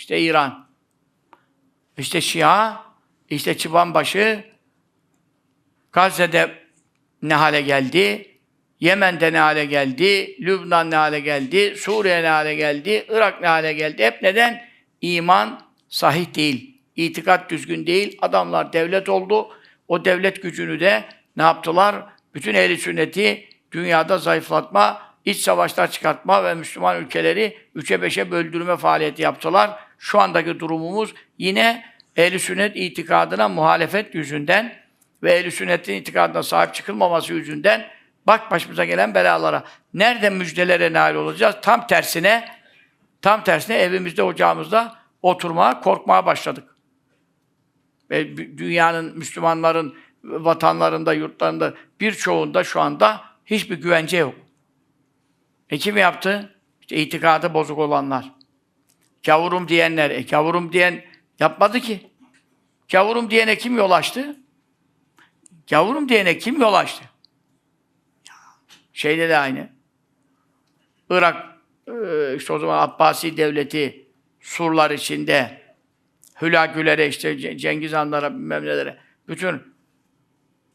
işte İran. İşte Şia, işte Çıbanbaşı, Gazze'de ne hale geldi, Yemen'de ne hale geldi, Lübnan ne hale geldi, Suriye ne hale geldi, Irak ne hale geldi. Hep neden? İman sahih değil, itikat düzgün değil. Adamlar devlet oldu. O devlet gücünü de ne yaptılar? Bütün ehli sünneti dünyada zayıflatma, iç savaşlar çıkartma ve Müslüman ülkeleri üçe beşe böldürme faaliyeti yaptılar. Şu andaki durumumuz yine ehli sünnet itikadına muhalefet yüzünden ve ehl sünnetin itikadına sahip çıkılmaması yüzünden bak başımıza gelen belalara. Nerede müjdelere nail olacağız? Tam tersine tam tersine evimizde, ocağımızda oturmaya, korkmaya başladık. Ve dü- dünyanın, Müslümanların vatanlarında, yurtlarında birçoğunda şu anda hiçbir güvence yok. E kim yaptı? İşte itikadı bozuk olanlar. Kavurum diyenler. E kavurum diyen yapmadı ki. Kavurum diyene kim yol açtı? Kavurum diyene kim yol açtı? Şeyde de aynı. Irak, e, işte o zaman Abbasi devleti surlar içinde Hülagülere, işte Ce- Cengiz Hanlara, bilmem bütün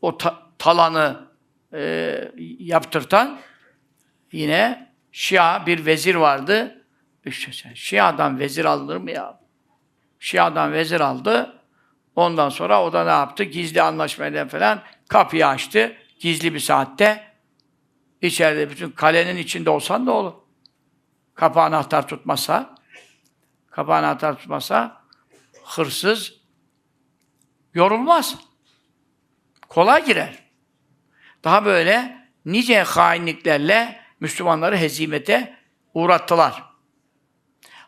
o ta- talanı e, yaptırtan yine Şia bir vezir vardı. Şia'dan vezir alınır mı ya? Şia'dan vezir aldı. Ondan sonra o da ne yaptı? Gizli anlaşmayla falan kapıyı açtı. Gizli bir saatte. İçeride bütün kalenin içinde olsan da olur. Kapı anahtar tutmasa, kapı anahtar tutmasa hırsız yorulmaz. Kolay girer. Daha böyle nice hainliklerle Müslümanları hezimete uğrattılar.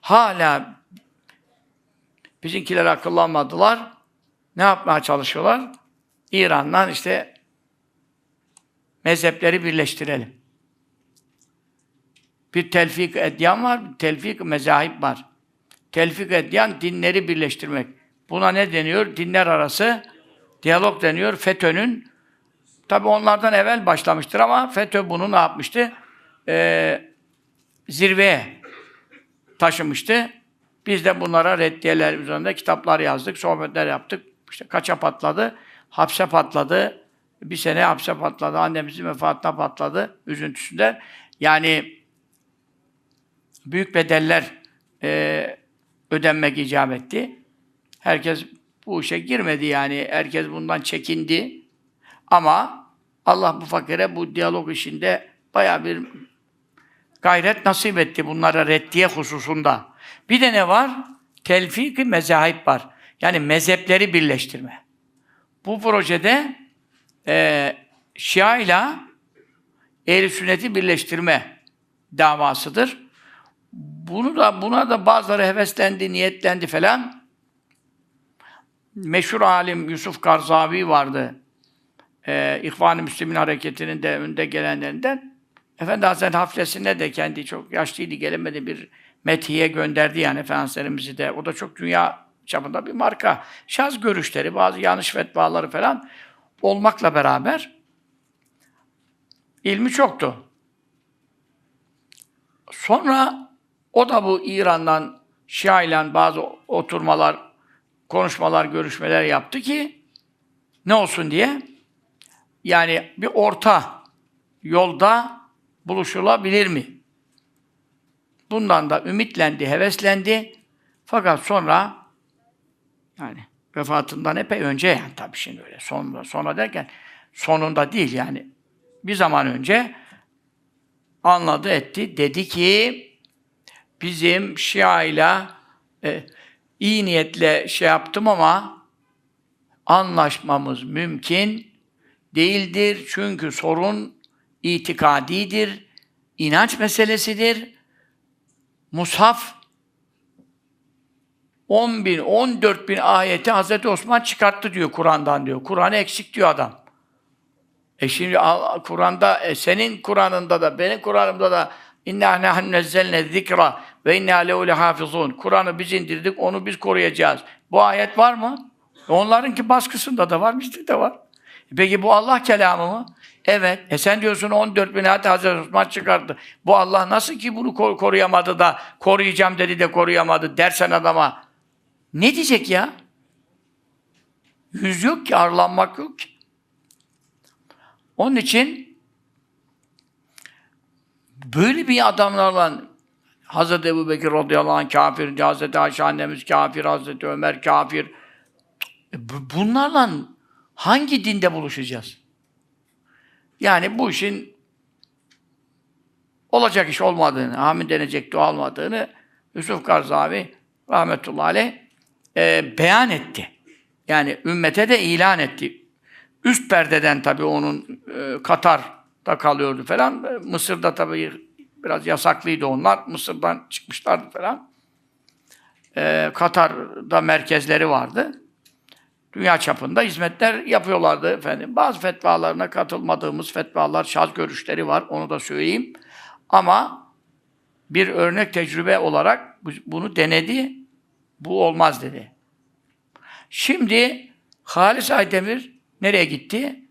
Hala bizimkiler akıllanmadılar. Ne yapmaya çalışıyorlar? İran'dan işte mezhepleri birleştirelim. Bir telfik edyan var, bir telfik mezahip var. Telfik edyan dinleri birleştirmek. Buna ne deniyor? Dinler arası diyalog deniyor. FETÖ'nün tabi onlardan evvel başlamıştır ama FETÖ bunu ne yapmıştı? Ee, zirveye taşımıştı. Biz de bunlara reddiyeler üzerinde kitaplar yazdık, sohbetler yaptık. İşte kaça patladı? Hapse patladı. Bir sene hapse patladı. Annemizin vefatına patladı üzüntüsünden. Yani büyük bedeller e, ödenmek icap etti. Herkes bu işe girmedi yani. Herkes bundan çekindi. Ama Allah bu fakire bu diyalog işinde baya bir gayret nasip etti bunlara reddiye hususunda. Bir de ne var? Telfik-i mezahip var. Yani mezhepleri birleştirme. Bu projede e, Şia ile ehl sünneti birleştirme davasıdır. Bunu da buna da bazıları heveslendi, niyetlendi falan. Meşhur alim Yusuf Karzavi vardı. Ee, İhvan-ı Müslümin hareketinin de önde gelenlerinden. Efendi Hazretleri haflesine de kendi çok yaşlıydı, gelemedi bir methiye gönderdi yani Efendimiz'i de. O da çok dünya çapında bir marka. Şaz görüşleri, bazı yanlış fetvaları falan olmakla beraber ilmi çoktu. Sonra o da bu İran'dan Şia ile bazı oturmalar, konuşmalar, görüşmeler yaptı ki ne olsun diye yani bir orta yolda buluşulabilir mi? Bundan da ümitlendi, heveslendi. Fakat sonra yani vefatından epey önce yani tabii şimdi öyle sonra, sonra derken sonunda değil yani bir zaman önce anladı etti. Dedi ki bizim Şia ile e, iyi niyetle şey yaptım ama anlaşmamız mümkün değildir. Çünkü sorun itikadidir, inanç meselesidir. Mushaf 10 bin, 14 bin ayeti Hazreti Osman çıkarttı diyor Kur'an'dan diyor. Kur'an'ı eksik diyor adam. E şimdi Kur'an'da, e, senin Kur'an'ında da, benim Kur'an'ımda da İnna nahnu nezzelne zikra ve inna lehu lehafizun. Kur'an'ı biz indirdik, onu biz koruyacağız. Bu ayet var mı? E Onlarınki baskısında da var, bizde de var. E Peki bu Allah kelamı mı? Evet. E sen diyorsun 14 bin hadi Hazreti Osman çıkarttı. Bu Allah nasıl ki bunu kor- koruyamadı da koruyacağım dedi de koruyamadı dersen adama. Ne diyecek ya? Yüz yok ki, arlanmak yok ki. Onun için böyle bir adamlarla Hazreti Ebu Bekir radıyallahu anh kafir, Hazreti Ayşe annemiz kafir, Hazreti Ömer kafir. E bu- Bunlarla hangi dinde buluşacağız? Yani bu işin olacak iş olmadığını, amin denecek dua olmadığını Yusuf Karzavi rahmetullahi aleyh e, beyan etti. Yani ümmete de ilan etti. Üst perdeden tabii onun e, Katar'da kalıyordu falan. E, Mısır'da tabii biraz yasaklıydı onlar. Mısır'dan çıkmışlardı falan. E, Katar'da merkezleri vardı. Dünya çapında hizmetler yapıyorlardı efendim. Bazı fetvalarına katılmadığımız fetvalar, şaz görüşleri var. Onu da söyleyeyim. Ama bir örnek tecrübe olarak bu- bunu denedi. Bu olmaz dedi. Şimdi Halis Aydemir nereye gitti?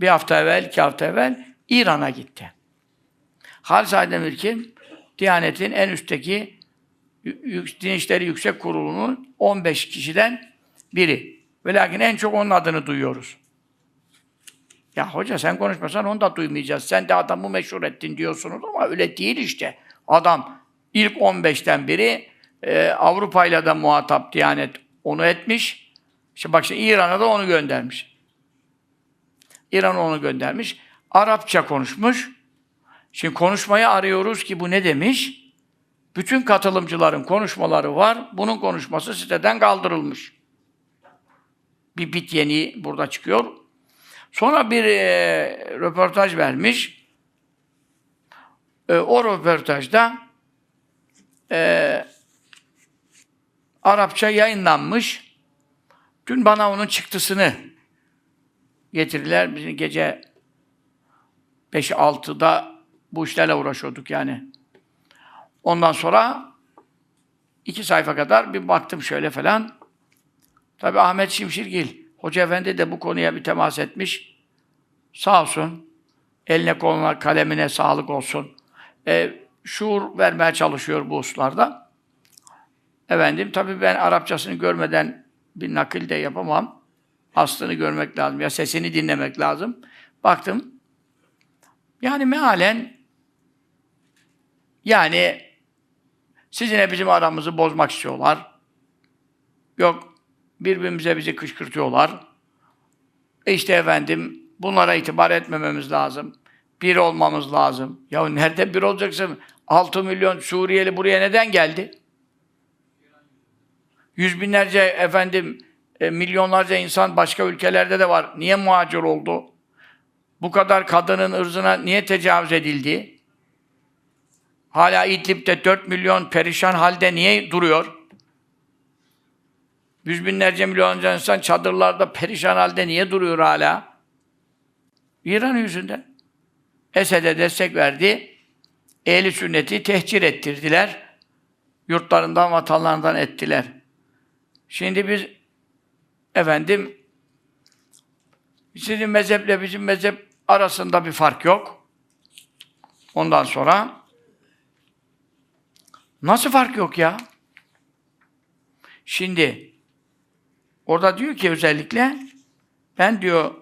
Bir hafta evvel, iki hafta evvel İran'a gitti. Halis Aydemir kim? Diyanet'in en üstteki Din İşleri Yüksek Kurulu'nun 15 kişiden biri. Ve lakin en çok onun adını duyuyoruz. Ya hoca sen konuşmasan onu da duymayacağız. Sen de adamı meşhur ettin diyorsunuz ama öyle değil işte. Adam ilk 15'ten biri e, Avrupa'yla da muhatap Diyanet onu etmiş. İşte bak şimdi İran'a da onu göndermiş. İran'a onu göndermiş. Arapça konuşmuş. Şimdi konuşmayı arıyoruz ki bu ne demiş? Bütün katılımcıların konuşmaları var. Bunun konuşması siteden kaldırılmış. Bir bit yeni burada çıkıyor. Sonra bir e, röportaj vermiş. E, o röportajda e, Arapça yayınlanmış. Dün bana onun çıktısını getirdiler. Bizim gece 5-6'da bu işlerle uğraşıyorduk yani. Ondan sonra iki sayfa kadar bir baktım şöyle falan. Tabi Ahmet Şimşirgil, Hoca Efendi de bu konuya bir temas etmiş. Sağ olsun. Eline koluna, kalemine sağlık olsun. E, şuur vermeye çalışıyor bu hususlarda. Efendim, tabii ben Arapçasını görmeden bir nakil de yapamam. Aslını görmek lazım. Ya sesini dinlemek lazım. Baktım. Yani mealen yani sizinle bizim aramızı bozmak istiyorlar. Yok birbirimize bizi kışkırtıyorlar. İşte efendim bunlara itibar etmememiz lazım. Bir olmamız lazım. Ya nerede bir olacaksın? 6 milyon Suriyeli buraya neden geldi? Yüz binlerce efendim e, milyonlarca insan başka ülkelerde de var. Niye muhacir oldu? Bu kadar kadının ırzına niye tecavüz edildi? Hala İdlib'de 4 milyon perişan halde niye duruyor? Yüz binlerce milyonlarca insan çadırlarda perişan halde niye duruyor hala? İran yüzünden. Esed'e destek verdi. Ehli sünneti tehcir ettirdiler. Yurtlarından, vatanlarından ettiler. Şimdi biz efendim sizin mezheple bizim mezhep arasında bir fark yok. Ondan sonra nasıl fark yok ya? Şimdi orada diyor ki özellikle ben diyor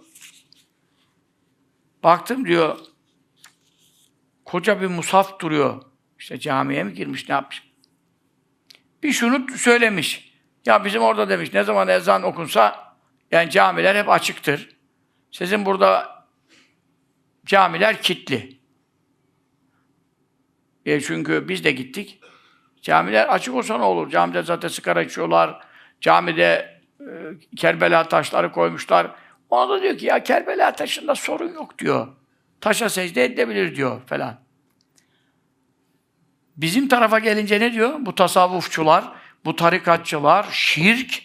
baktım diyor koca bir musaf duruyor. İşte camiye mi girmiş ne yapmış? Bir şunu söylemiş. Ya bizim orada demiş ne zaman ezan okunsa yani camiler hep açıktır. Sizin burada camiler kilitli. E çünkü biz de gittik. Camiler açık olsa ne olur? Camide zaten sigara içiyorlar. Camide Kerbela taşları koymuşlar. Ona da diyor ki ya Kerbela taşında sorun yok diyor. Taşa secde edebilir diyor falan. Bizim tarafa gelince ne diyor? Bu tasavvufçular, bu tarikatçılar, şirk,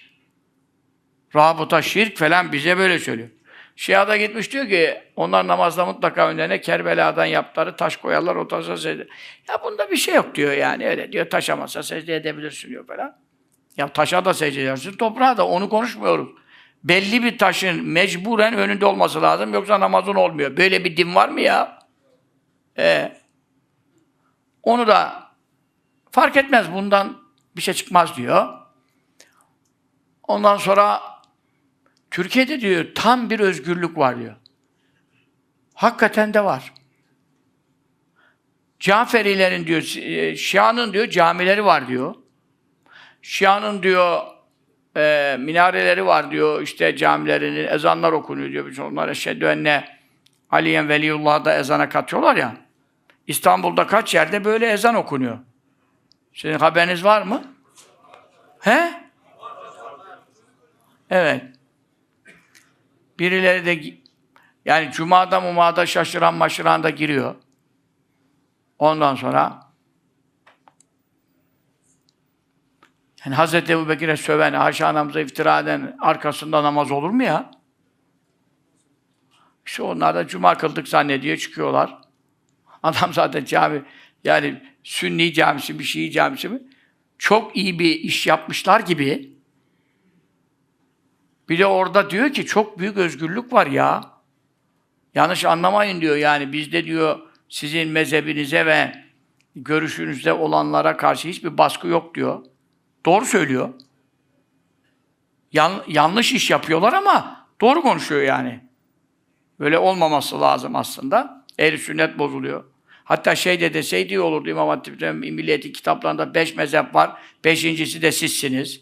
rabıta şirk falan bize böyle söylüyor. Şia'da gitmiş diyor ki onlar namazda mutlaka önlerine Kerbela'dan yaptıkları taş koyarlar o taşa secde. Ya bunda bir şey yok diyor yani öyle diyor taşa masa secde edebilirsin diyor falan. Ya taşa da secde edersin toprağa da onu konuşmuyoruz. belli bir taşın mecburen önünde olması lazım. Yoksa namazın olmuyor. Böyle bir din var mı ya? Ee, onu da fark etmez. Bundan bir şey çıkmaz diyor. Ondan sonra Türkiye'de diyor tam bir özgürlük var diyor. Hakikaten de var. Caferilerin diyor, e, Şia'nın diyor camileri var diyor. Şia'nın diyor e, minareleri var diyor. İşte camilerinin ezanlar okunuyor diyor. Biz onlar eşhedü enne Aliyen Veliyullah'da ezana katıyorlar ya. İstanbul'da kaç yerde böyle ezan okunuyor. Sizin haberiniz var mı? He? Evet. Birileri de yani cumada mumada şaşıran maşıran da giriyor. Ondan sonra yani Hazreti Ebu Bekir'e söven, Ayşe anamıza iftira eden arkasında namaz olur mu ya? İşte onlar da cuma kıldık zannediyor, çıkıyorlar. Adam zaten cami, yani Sünni camisi mi, Şii camisi mi? Çok iyi bir iş yapmışlar gibi. Bir de orada diyor ki çok büyük özgürlük var ya. Yanlış anlamayın diyor yani bizde diyor sizin mezhebinize ve görüşünüzde olanlara karşı hiçbir baskı yok diyor. Doğru söylüyor. Yan, yanlış iş yapıyorlar ama doğru konuşuyor yani. Böyle olmaması lazım aslında. Ehl-i sünnet bozuluyor. Hatta şey de deseydi olurdu İmam Hatip'te Milliyeti kitaplarında beş mezhep var. Beşincisi de sizsiniz.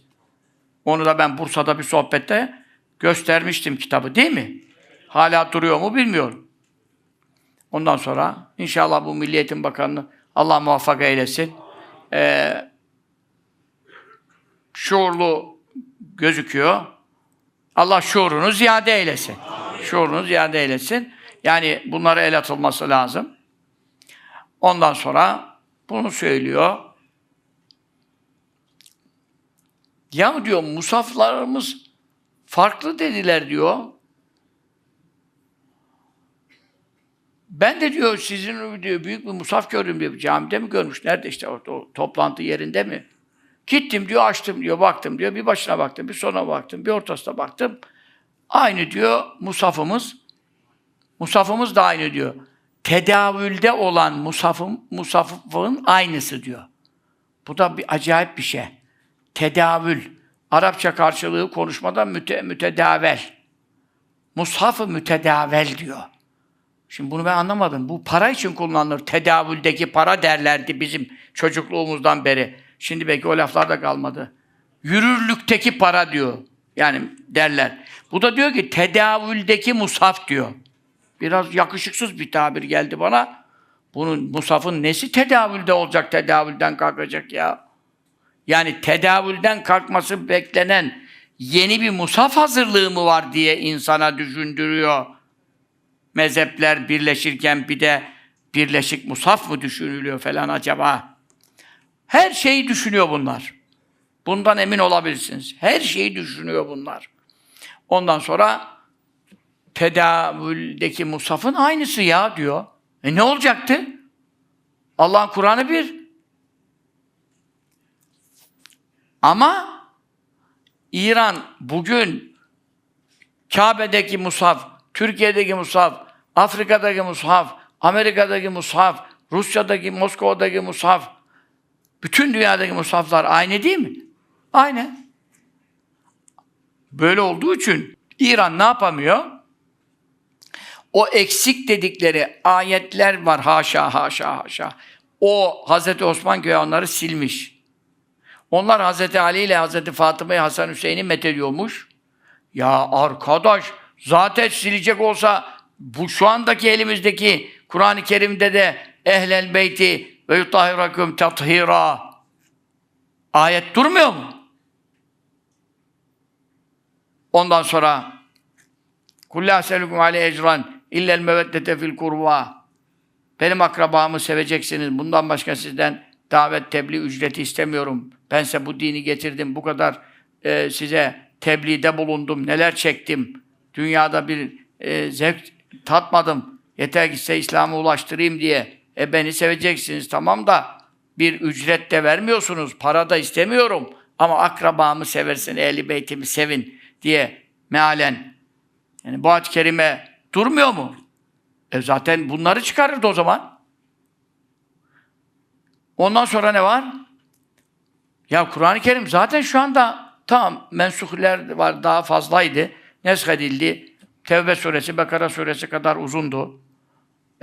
Onu da ben Bursa'da bir sohbette göstermiştim kitabı değil mi? Hala duruyor mu bilmiyorum. Ondan sonra inşallah bu Milliyetin Bakanı'nı Allah muvaffak eylesin. Ee, şuurlu gözüküyor. Allah şuurunu ziyade eylesin. Şuurunu ziyade eylesin. Yani bunlara el atılması lazım. Ondan sonra bunu söylüyor. Ya diyor musaflarımız farklı dediler diyor. Ben de diyor sizin diyor büyük bir musaf gördüm diyor. Camide mi görmüş? Nerede işte o, o toplantı yerinde mi? Gittim diyor, açtım diyor, baktım diyor. Bir başına baktım, bir sona baktım, bir ortasına baktım. Aynı diyor musafımız. Musafımız da aynı diyor. Tedavülde olan musafın, musafın aynısı diyor. Bu da bir acayip bir şey. Tedavül. Arapça karşılığı konuşmada müte, mütedavel. Mushaf-ı mütedavel diyor. Şimdi bunu ben anlamadım. Bu para için kullanılır. Tedavüldeki para derlerdi bizim çocukluğumuzdan beri. Şimdi belki o laflar da kalmadı. Yürürlükteki para diyor. Yani derler. Bu da diyor ki tedavüldeki musaf diyor. Biraz yakışıksız bir tabir geldi bana. Bunun musafın nesi tedavülde olacak, tedavülden kalkacak ya? Yani tedavülden kalkması beklenen yeni bir musaf hazırlığı mı var diye insana düşündürüyor. Mezhepler birleşirken bir de birleşik musaf mı düşünülüyor falan acaba? Her şeyi düşünüyor bunlar. Bundan emin olabilirsiniz. Her şeyi düşünüyor bunlar. Ondan sonra tedavüldeki musafın aynısı ya diyor. E ne olacaktı? Allah'ın Kur'an'ı bir. Ama İran bugün Kabe'deki mushaf, Türkiye'deki mushaf, Afrika'daki mushaf, Amerika'daki mushaf, Rusya'daki, Moskova'daki mushaf, bütün dünyadaki mushaflar aynı değil mi? Aynı. Böyle olduğu için İran ne yapamıyor? O eksik dedikleri ayetler var haşa haşa haşa. O Hazreti Osman göğe onları silmiş. Onlar Hazreti Ali ile Hazreti Fatıma'yı Hasan Hüseyin'i methediyormuş. Ya arkadaş zaten silecek olsa bu şu andaki elimizdeki Kur'an-ı Kerim'de de ehlel beyti ve yutahhirakum tathira ayet durmuyor mu? Ondan sonra Kullu aselukum ale ecran illel meveddete fil kurva. Benim akrabamı seveceksiniz. Bundan başka sizden davet tebliğ ücreti istemiyorum. Ben size bu dini getirdim. Bu kadar e, size tebliğde bulundum. Neler çektim. Dünyada bir e, zevk tatmadım. Yeter ki size İslam'ı ulaştırayım diye. E beni seveceksiniz tamam da bir ücret de vermiyorsunuz. Para da istemiyorum. Ama akrabamı seversin, ehli beytimi sevin diye mealen. Yani bu ayet-i kerime durmuyor mu? E zaten bunları çıkarırdı o zaman. Ondan sonra ne var? Ya Kur'an-ı Kerim zaten şu anda tamam mensuhler var daha fazlaydı. Nesk edildi. Tevbe suresi, Bekara suresi kadar uzundu.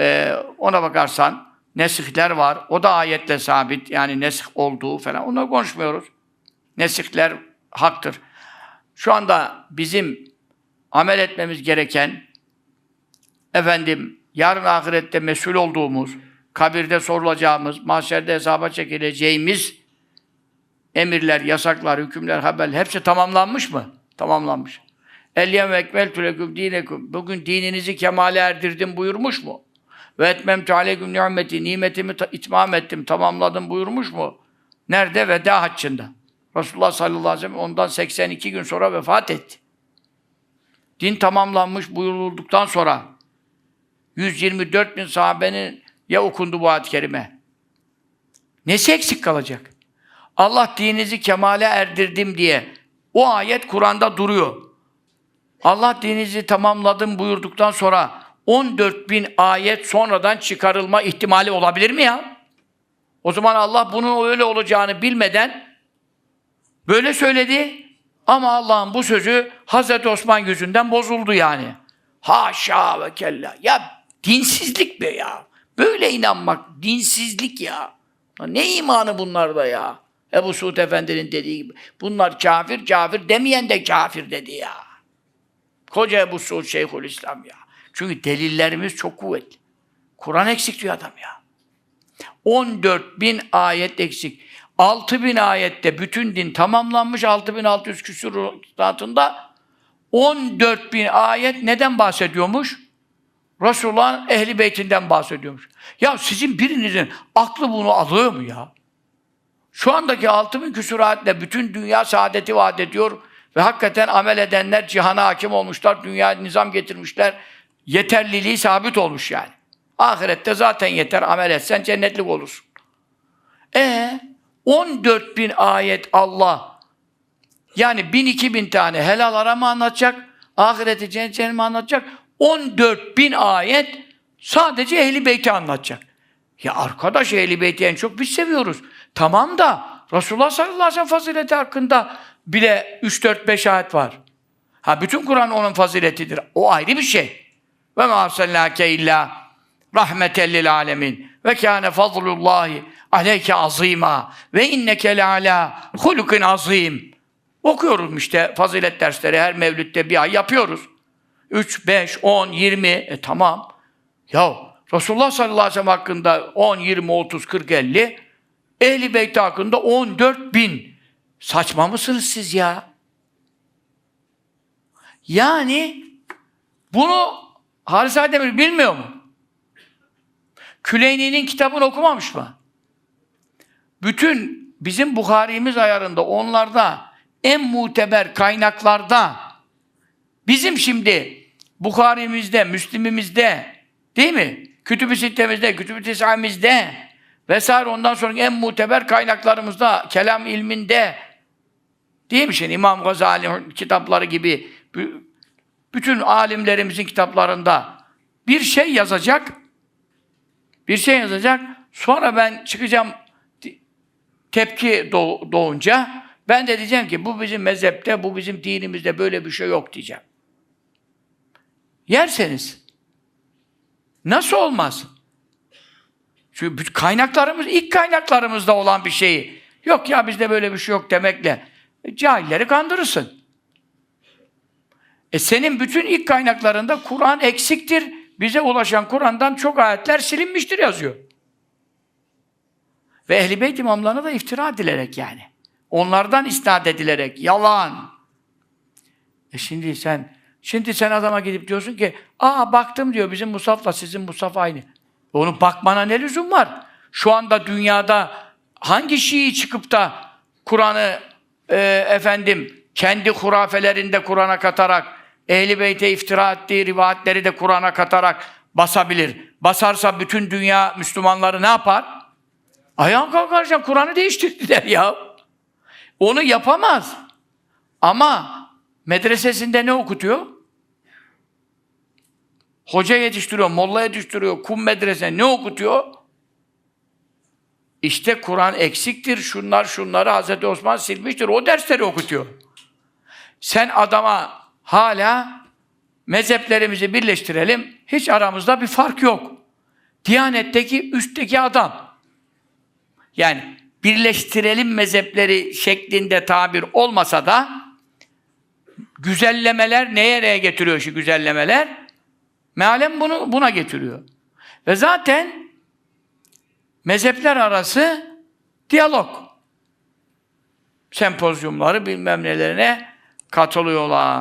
Ee, ona bakarsan nesihler var. O da ayetle sabit. Yani nesih olduğu falan. Onları konuşmuyoruz. Nesihler haktır. Şu anda bizim amel etmemiz gereken efendim yarın ahirette mesul olduğumuz, kabirde sorulacağımız, mahşerde hesaba çekileceğimiz emirler, yasaklar, hükümler, haberler hepsi tamamlanmış mı? Tamamlanmış. Elyem ekmeltü leküm dinekum. Bugün dininizi kemale erdirdim buyurmuş mu? Ve etmemtü aleyküm nimeti. Nimetimi itmam ettim, tamamladım buyurmuş mu? Nerede? Veda haccında. Resulullah sallallahu aleyhi ve sellem ondan 82 gün sonra vefat etti. Din tamamlanmış buyurulduktan sonra 124 bin sahabenin ya okundu bu ayet-i kerime. Nesi eksik kalacak? Allah dininizi kemale erdirdim diye o ayet Kur'an'da duruyor. Allah dininizi tamamladım buyurduktan sonra 14 bin ayet sonradan çıkarılma ihtimali olabilir mi ya? O zaman Allah bunun öyle olacağını bilmeden böyle söyledi ama Allah'ın bu sözü Hazreti Osman yüzünden bozuldu yani. Haşa ve kella. Ya dinsizlik be ya. Böyle inanmak dinsizlik ya. Ne imanı bunlarda ya? Ebu Suud Efendi'nin dediği gibi. Bunlar kafir, kafir demeyen de kafir dedi ya. Koca Ebu Suud Şeyhülislam ya. Çünkü delillerimiz çok kuvvetli. Kur'an eksik diyor adam ya. 14 bin ayet eksik. 6 bin ayette bütün din tamamlanmış. 6600 küsur zatında 14 bin ayet neden bahsediyormuş? Resulullah'ın ehli beytinden bahsediyormuş. Ya sizin birinizin aklı bunu alıyor mu ya? Şu andaki altı bin küsur ayetle bütün dünya saadeti vaat ediyor ve hakikaten amel edenler cihana hakim olmuşlar, dünya nizam getirmişler. Yeterliliği sabit olmuş yani. Ahirette zaten yeter, amel etsen cennetlik olursun. E 14 bin ayet Allah yani bin iki bin tane helal aramı anlatacak, ahireti cennet mi anlatacak, 14 bin ayet sadece ehli beyti anlatacak. Ya arkadaş ehli beyti en çok biz seviyoruz. Tamam da Resulullah sallallahu aleyhi ve sellem fazileti hakkında bile 3-4-5 ayet var. Ha bütün Kur'an onun faziletidir. O ayrı bir şey. Ve ma arsalnake illa rahmeten lil alemin. Ve kâne fazlullahi aleyke azîmâ. Ve inneke le alâ hulukin azîm. Okuyoruz işte fazilet dersleri her mevlütte bir ay yapıyoruz. 3, 5, 10, 20. E tamam. Ya Resulullah sallallahu aleyhi ve sellem hakkında 10, 20, 30, 40, 50. Ehli Beyt hakkında 14 bin. Saçma mısınız siz ya? Yani bunu Halis Aydemir bilmiyor mu? Küleyni'nin kitabını okumamış mı? Bütün bizim Bukhari'miz ayarında onlarda en muteber kaynaklarda bizim şimdi Bukhari'mizde, Müslim'imizde değil mi? Kütüb-i Sittemizde, Kütüb-i Tis'amizde vesaire ondan sonra en muteber kaynaklarımızda, kelam ilminde değil mi şimdi İmam Gazali kitapları gibi bütün alimlerimizin kitaplarında bir şey yazacak bir şey yazacak sonra ben çıkacağım tepki doğ- doğunca ben de diyeceğim ki bu bizim mezhepte, bu bizim dinimizde böyle bir şey yok diyeceğim. Yerseniz. Nasıl olmaz? Çünkü kaynaklarımız, ilk kaynaklarımızda olan bir şeyi yok ya bizde böyle bir şey yok demekle e, cahilleri kandırırsın. E senin bütün ilk kaynaklarında Kur'an eksiktir. Bize ulaşan Kur'an'dan çok ayetler silinmiştir yazıyor. Ve Ehl-i Beyt imamlarına da iftira edilerek yani. Onlardan isnat edilerek. Yalan. E şimdi sen şimdi sen adama gidip diyorsun ki aa baktım diyor bizim Musaf'la sizin Musaf aynı. Onu bakmana ne lüzum var? Şu anda dünyada hangi Şii çıkıp da Kur'an'ı e, efendim kendi hurafelerinde Kur'an'a katarak Ehl-i Beyt'e iftira ettiği rivayetleri de Kur'an'a katarak basabilir. Basarsa bütün dünya Müslümanları ne yapar? Ayağa kalkar ya, Kur'an'ı değiştirdiler ya. Onu yapamaz. Ama Medresesinde ne okutuyor? Hoca yetiştiriyor, molla yetiştiriyor, kum medrese ne okutuyor? İşte Kur'an eksiktir, şunlar şunları Hazreti Osman silmiştir, o dersleri okutuyor. Sen adama hala mezheplerimizi birleştirelim, hiç aramızda bir fark yok. Diyanetteki üstteki adam. Yani birleştirelim mezhepleri şeklinde tabir olmasa da güzellemeler neye neye getiriyor şu güzellemeler? Mealem bunu buna getiriyor. Ve zaten mezhepler arası diyalog. Sempozyumları bilmem nelerine katılıyorlar.